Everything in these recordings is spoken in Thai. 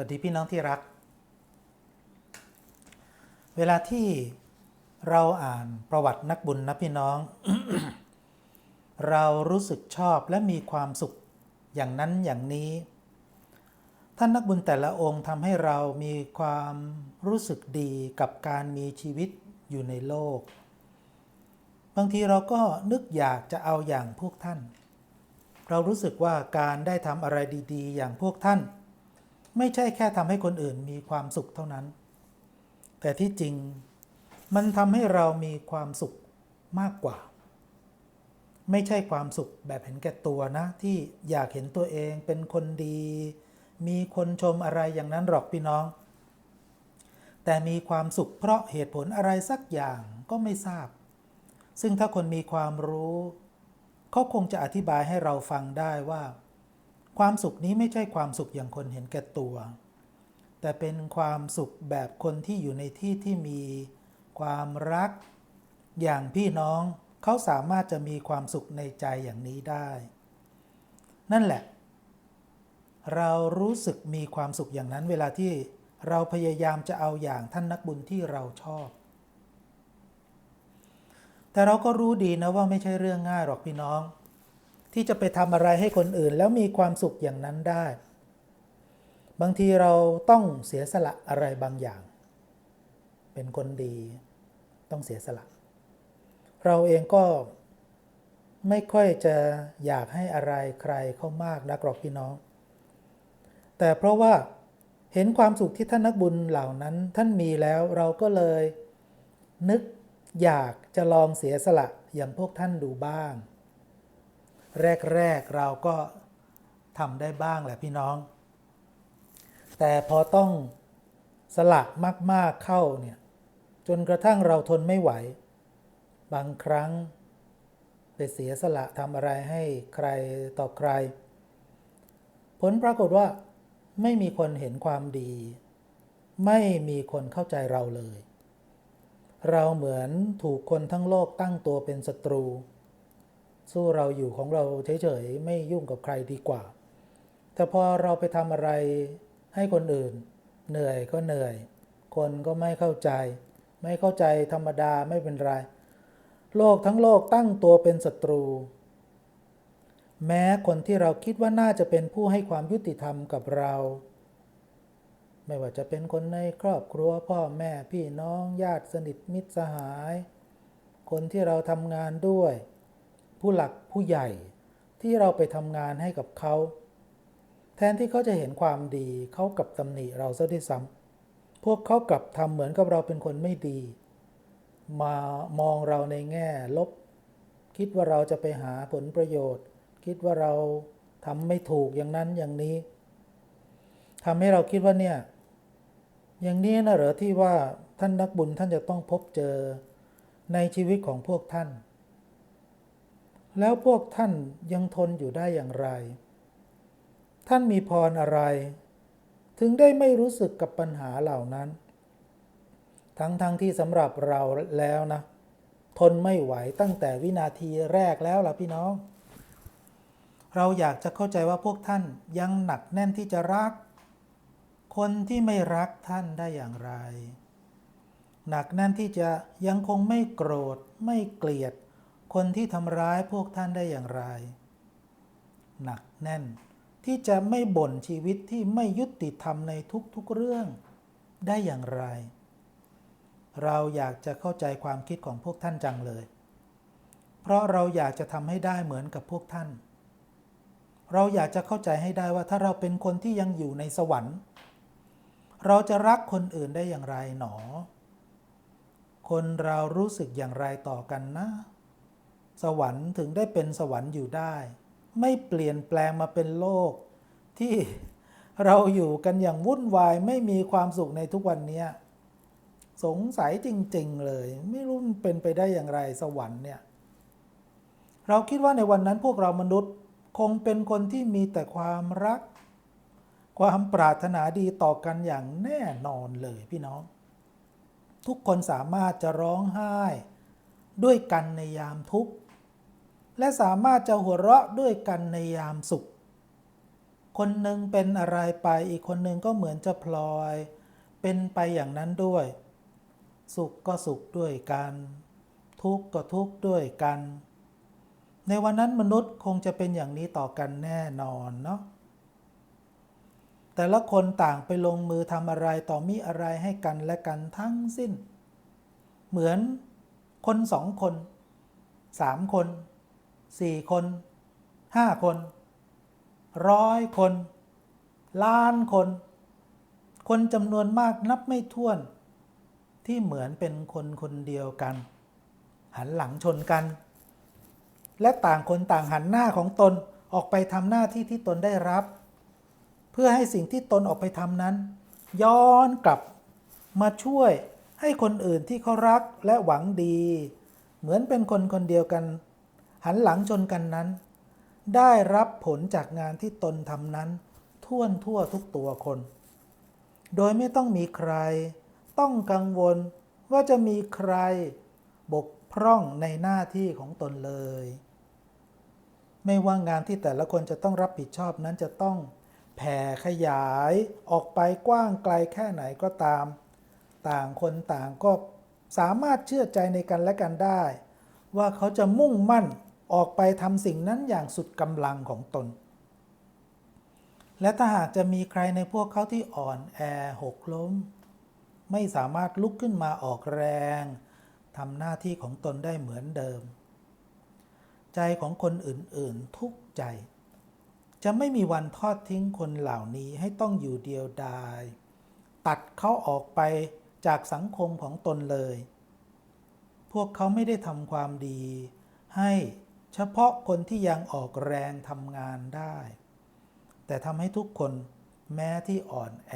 วัสดีพี่น้องที่รัก เวลาที่เราอ่านประวัตินักบุญนะพี่น้อง เรารู้สึกชอบและมีความสุขอย่างนั้นอย่างนี้ ท่านนักบุญแต่ละองค์ทำให้เรามีความรู้สึกดีกับการมีชีวิตอยู่ในโลก บางทีเราก็นึกอยากจะเอาอย่างพวกท่าน เรารู้สึกว่าการได้ทำอะไรดี ๆ อย่างพวกท่าน ไม่ใช่แค่ทำให้คนอื่นมีความสุขเท่านั้น แต่ที่จริงมันทำให้เรามีความสุขมากกว่า ไม่ใช่ความสุขแบบเห็นแก่ตัวนะ ที่อยากเห็นตัวเองเป็นคนดี มีคนชมอะไรอย่างนั้นหรอกพี่น้อง แต่มีความสุขเพราะเหตุผลอะไรสักอย่างก็ไม่ทราบ ซึ่งถ้าคนมีความรู้เขาคงจะอธิบายให้เราฟังได้ว่า ความสุขนี้ไม่ใช่ความสุขอย่างคนเห็นแก่ตัว แต่เป็นความสุขแบบคนที่อยู่ในที่ที่มีความรัก อย่างพี่น้องเขาสามารถจะมีความสุขในใจอย่างนี้ได้ นั่นแหละ เรารู้สึกมีความสุขอย่างนั้นเวลาที่เราพยายามจะเอาอย่างท่านนักบุญที่เราชอบ แต่เราก็รู้ดีนะว่าไม่ใช่เรื่องง่ายหรอกพี่น้อง ที่จะไปทำอะไรให้คนอื่น แล้วมีความสุขอย่างนั้นได้ บางทีเราต้องเสียสละอะไรบางอย่าง เป็นคนดีต้องเสียสละ เราเองก็ไม่ค่อยจะอยากให้อะไรใครเข้ามากนักหรอกพี่น้อง แต่เพราะว่าเห็นความสุขที่ท่านนักบุญเหล่านั้นท่านมีแล้วเราก็เลยนึกอยากจะลองเสียสละอย่างพวกท่านดูบ้าง แรก ๆ เราก็ทำได้บ้างแหละพี่น้อง แต่พอต้องสละมาก ๆ เข้าเนี่ย จนกระทั่งเราทนไม่ไหว บางครั้งไปเสียสละทำอะไรให้ใครต่อใคร ผลปรากฏว่า ไม่มีคนเห็นความดี ไม่มีคนเข้าใจเราเลย เราเหมือนถูกคนทั้งโลกตั้งตัวเป็นศัตรู สู้เราอยู่ของเราเฉยๆไม่ยุ่งกับใครดีกว่า แต่พอเราไปทำอะไรให้คนอื่น เหนื่อยก็เหนื่อย คนก็ไม่เข้าใจ ไม่เข้าใจธรรมดาไม่เป็นไร โลกทั้งโลกตั้งตัวเป็นศัตรู แม้คนที่เราคิดว่าน่าจะเป็นผู้ให้ความยุติธรรมกับเรา ไม่ว่าจะเป็นคนในครอบครัวพ่อแม่พี่น้องญาติสนิทมิตรสหาย คนที่เราทำงานด้วย ผู้หลักผู้ใหญ่ที่เราไปทำงานให้กับเขา แทนที่เขาจะเห็นความดีเขากลับตำหนิเราซะด้วยซ้ำพวกเขากลับทำเหมือนกับเราเป็นคนไม่ดี มามองเราในแง่ลบ คิดว่าเราจะไปหาผลประโยชน์ คิดว่าเราทำไม่ถูกอย่างนั้นอย่างนี้ทำให้เราคิดว่าเนี่ย อย่างนี้นะเหรอที่ว่าท่านนักบุญท่านจะต้องพบเจอในชีวิตของพวกท่าน แล้วพวกท่านยังทนอยู่ได้อย่างไร ท่านมีพรอะไร ถึงได้ไม่รู้สึกกับปัญหาเหล่านั้น ทั้งๆทที่สำหรับเราแล้วนะ ทนไม่ไหวตั้งแต่วินาทีแรกแล้วล่ะพี่น้อง เราอยากจะเข้าใจว่าพวกท่านยังหนักแน่นที่จะรัก คนที่ไม่รักท่านได้อย่างไร หนักแน่นที่จะยังคงไม่โกรธไม่เกลียด คนที่ทำร้ายพวกท่านได้อย่างไร หนักแน่นที่จะไม่บ่นชีวิตที่ไม่ยุติธรรมในทุกๆเรื่องได้อย่างไร เราอยากจะเข้าใจความคิดของพวกท่านจังเลย เพราะเราอยากจะทำให้ได้เหมือนกับพวกท่าน เราอยากจะเข้าใจให้ได้ว่าถ้าเราเป็นคนที่ยังอยู่ในสวรรค์ เราจะรักคนอื่นได้อย่างไรหนอ คนเรารู้สึกอย่างไรต่อกันนะ สวรรค์ถึงได้เป็นสวรรค์อยู่ได้ ไม่เปลี่ยนแปลงมาเป็นโลก ที่เราอยู่กันอย่างวุ่นวายไม่มีความสุขในทุกวันนี้สงสัยจริง ๆ เลย ไม่รู้มันเป็นไปได้อย่างไรสวรรค์เนี่ยเราคิดว่าในวันนั้นพวกเรามนุษย์คงเป็นคนที่มีแต่ความรัก ความปรารถนาดีต่อกันอย่างแน่นอนเลยพี่น้อง ทุกคนสามารถจะร้องไห้ ด้วยกันในยามทุกข์ และสามารถจะหัวเราะด้วยกันในยามสุข คนหนึ่งเป็นอะไรไปอีกคนหนึ่งก็เหมือนจะพลอย เป็นไปอย่างนั้นด้วย สุขก็สุขด้วยกัน ทุกข์ก็ทุกข์ด้วยกัน ในวันนั้นมนุษย์คงจะเป็นอย่างนี้ต่อกันแน่นอนเนาะแต่ละคนต่างไปลงมือทำอะไรต่อมีอะไรให้กันและกันทั้งสิ้น เหมือนคนสองคนสามคน สี่คนห้าคนร้อยคน ล้านคน คนจำนวนมากนับไม่ถ้วน ที่เหมือนเป็นคนคนเดียวกัน หันหลังชนกัน และต่างคนต่างหันหน้าของตนออกไปทำหน้าที่ที่ตนได้รับ เพื่อให้สิ่งที่ตนออกไปทำนั้น ย้อนกลับมาช่วยให้คนอื่นที่เขารักและหวังดี เหมือนเป็นคนคนเดียวกัน หันหลังชนกันนั้น ได้รับผลจากงานที่ตนทำนั้น ท่วนทั่วทุกตัวคน โดยไม่ต้องมีใคร ต้องกังวลว่าจะมีใคร บกพร่องในหน้าที่ของตนเลย ไม่ว่างานที่แต่ละคนจะต้องรับผิดชอบนั้นจะต้องแผ่ขยายออกไปกว้างไกลแค่ไหนก็ตาม ต่างคนต่างก็สามารถเชื่อใจในกันและกันได้ ว่าเขาจะมุ่งมั่น ออกไปทำสิ่งนั้นอย่างสุดกำลังของตน และถ้าหากจะมีใครในพวกเขาที่อ่อนแอหกล้ม ไม่สามารถลุกขึ้นมาออกแรงทำหน้าที่ของตนได้เหมือนเดิม ใจของคนอื่นๆทุกใจ จะไม่มีวันทอดทิ้งคนเหล่านี้ให้ต้องอยู่เดียวดาย ตัดเขาออกไปจากสังคมของตนเลย พวกเขาไม่ได้ทำความดีให้ เฉพาะคนที่ยังออกแรงทำงานได้ แต่ทำให้ทุกคนแม้ที่อ่อนแอ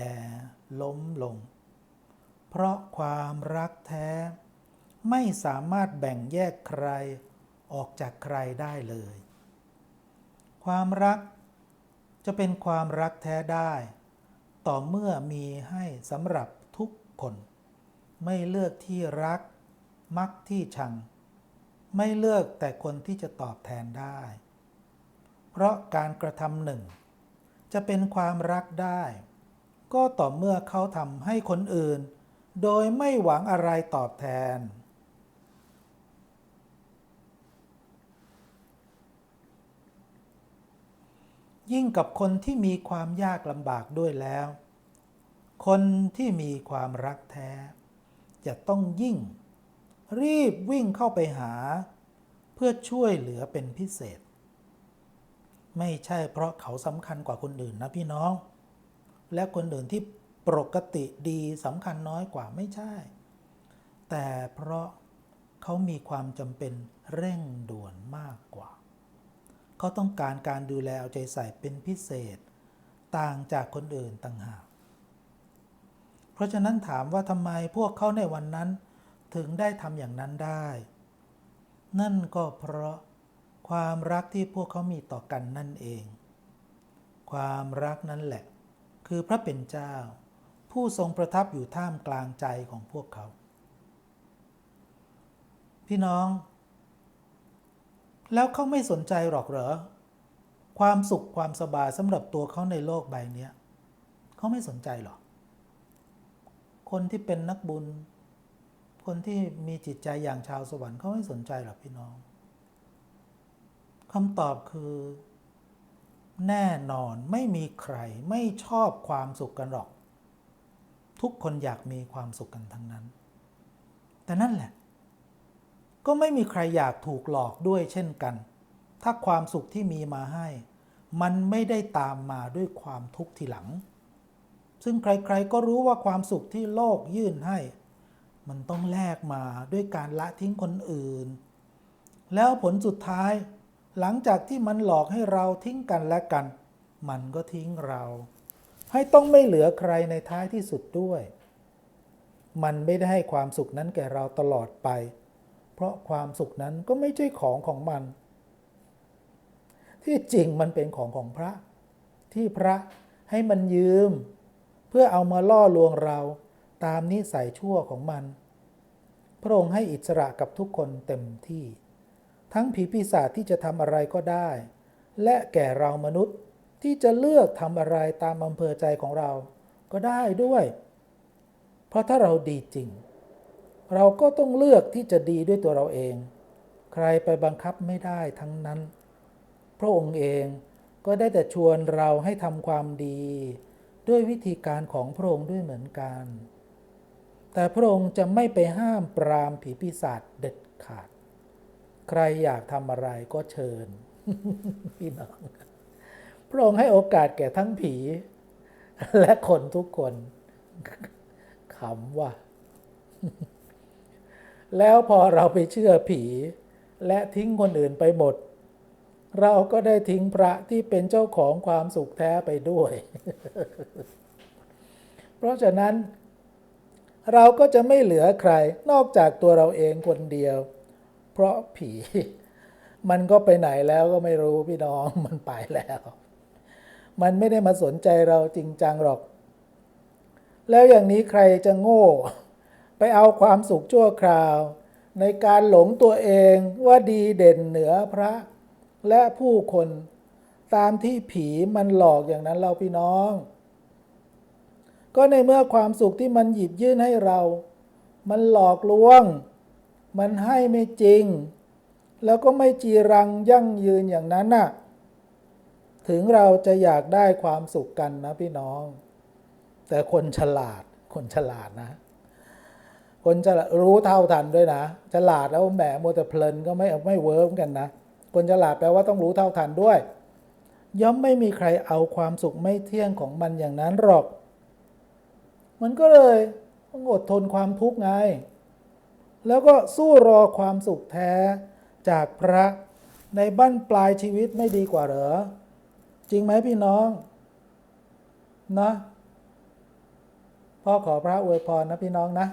ล้มลง เพราะความรักแท้ ไม่สามารถแบ่งแยกใครออกจากใครได้เลย ความรักจะเป็นความรักแท้ได้ ต่อเมื่อมีให้สำหรับทุกคน ไม่เลือกที่รัก มักที่ชัง ไม่เลือกแต่คนที่จะตอบแทนได้ เพราะการกระทำหนึ่ง จะเป็นความรักได้ ก็ต่อเมื่อเขาทำให้คนอื่น โดยไม่หวังอะไรตอบแทน ยิ่งกับคนที่มีความยากลำบากด้วยแล้ว คนที่มีความรักแท้ จะต้องยิ่ง รีบวิ่งเข้าไปหา เพื่อช่วยเหลือเป็นพิเศษ ไม่ใช่เพราะเขาสำคัญกว่าคนอื่นนะพี่น้อง และคนอื่นที่ปกติดีสำคัญน้อยกว่าไม่ใช่ แต่เพราะเขามีความจำเป็นเร่งด่วนมากกว่า เขาต้องการการดูแลเอาใจใส่เป็นพิเศษ ต่างจากคนอื่นต่างหาก เพราะฉะนั้นถามว่าทำไมพวกเขาในวันนั้น ถึงได้ทำอย่างนั้นได้ นั่นก็เพราะความรักที่พวกเขามีต่อกันนั่นเอง ความรักนั้นแหละ คือพระเป็นเจ้า ผู้ทรงประทับอยู่ท่ามกลางใจของพวกเขา พี่น้อง แล้วเขาไม่สนใจหรอกเหรอ ความสุขความสบายสำหรับตัวเขาในโลกใบนี้เขาไม่สนใจหรอกคนที่เป็นนักบุญ คนที่มีจิตใจอย่างชาวสวรรค์เขาไม่สนใจหรอกพี่น้องคำตอบคือ แน่นอนไม่มีใครไม่ชอบความสุขกันหรอก ทุกคนอยากมีความสุขกันทั้งนั้น แต่นั่นแหละ ก็ไม่มีใครอยากถูกหลอกด้วยเช่นกัน ถ้าความสุขที่มีมาให้ มันไม่ได้ตามมาด้วยความทุกข์ทีหลัง ซึ่งใครๆก็รู้ว่าความสุขที่โลกยื่นให้ มันต้องแลกมาด้วยการละทิ้งคนอื่น แล้วผลสุดท้าย หลังจากที่มันหลอกให้เราทิ้งกันและกัน มันก็ทิ้งเรา ให้ต้องไม่เหลือใครในท้ายที่สุดด้วย มันไม่ได้ให้ความสุขนั้นแก่เราตลอดไป เพราะความสุขนั้นก็ไม่ใช่ของของมัน ที่จริงมันเป็นของของพระ ที่พระให้มันยืม เพื่อเอามาล่อลวงเรา ตามนิสัยชั่วของมัน พระองค์ให้อิสระกับทุกคนเต็มที่ ทั้งผีปีศาจที่จะทำอะไรก็ได้ และแก่เรามนุษย์ที่จะเลือกทำอะไรตามอำเภอใจของเราก็ได้ด้วย เพราะถ้าเราดีจริง เราก็ต้องเลือกที่จะดีด้วยตัวเราเอง ใครไปบังคับไม่ได้ทั้งนั้น พระองค์เองก็ได้แต่ชวนเราให้ทำความดี ด้วยวิธีการของพระองค์ด้วยเหมือนกัน แต่พระองค์จะไม่ไปห้ามปรามผีปีศาจเด็ดขาด ใครอยากทำอะไรก็เชิญ พี่น้อง พระองค์ให้โอกาสแก่ทั้งผี และคนทุกคนขำว่าแล้วพอเราไปเชื่อผี และทิ้งคนอื่นไปหมด เราก็ได้ทิ้งพระที่เป็นเจ้าของความสุขแท้ไปด้วย เพราะฉะนั้น เราก็จะไม่เหลือใครนอกจากตัวเราเองคนเดียว เพราะผี มันก็ไปไหนแล้วก็ไม่รู้พี่น้องมันไปแล้ว มันไม่ได้มาสนใจเราจริงจังหรอก แล้วอย่างนี้ใครจะโง่ ไปเอาความสุขชั่วคราว ในการหลงตัวเองว่าดีเด่นเหนือพระ และผู้คน ตามที่ผีมันหลอกอย่างนั้นเราพี่น้อง ก็ในเมื่อความสุขที่มันหยิบยื่นให้เรา มันหลอกลวง มันให้ไม่จริง แล้วก็ไม่จีรังยั่งยืนอย่างนั้นน่ะ ถึงเราจะอยากได้ความสุขกันนะพี่น้อง แต่คนฉลาด คนฉลาดนะ คนฉลาดรู้เท่าทันด้วยนะ ฉลาดแล้วแหมมัวแต่เพลินก็ไม่ไม่เวิร์กกันนะ คนฉลาดแปลว่าต้องรู้เท่าทันด้วย ย่อมไม่มีใครเอาความสุขไม่เที่ยงของมันอย่างนั้นหรอก มันก็เลยต้องอดทนความทุกข์ไง แล้วก็สู้รอความสุขแท้จากพระในบั้นปลายชีวิตไม่ดีกว่าเหรอ จริงไหมพี่น้อง นะ พ่อขอพระอวยพรนะพี่น้องนะ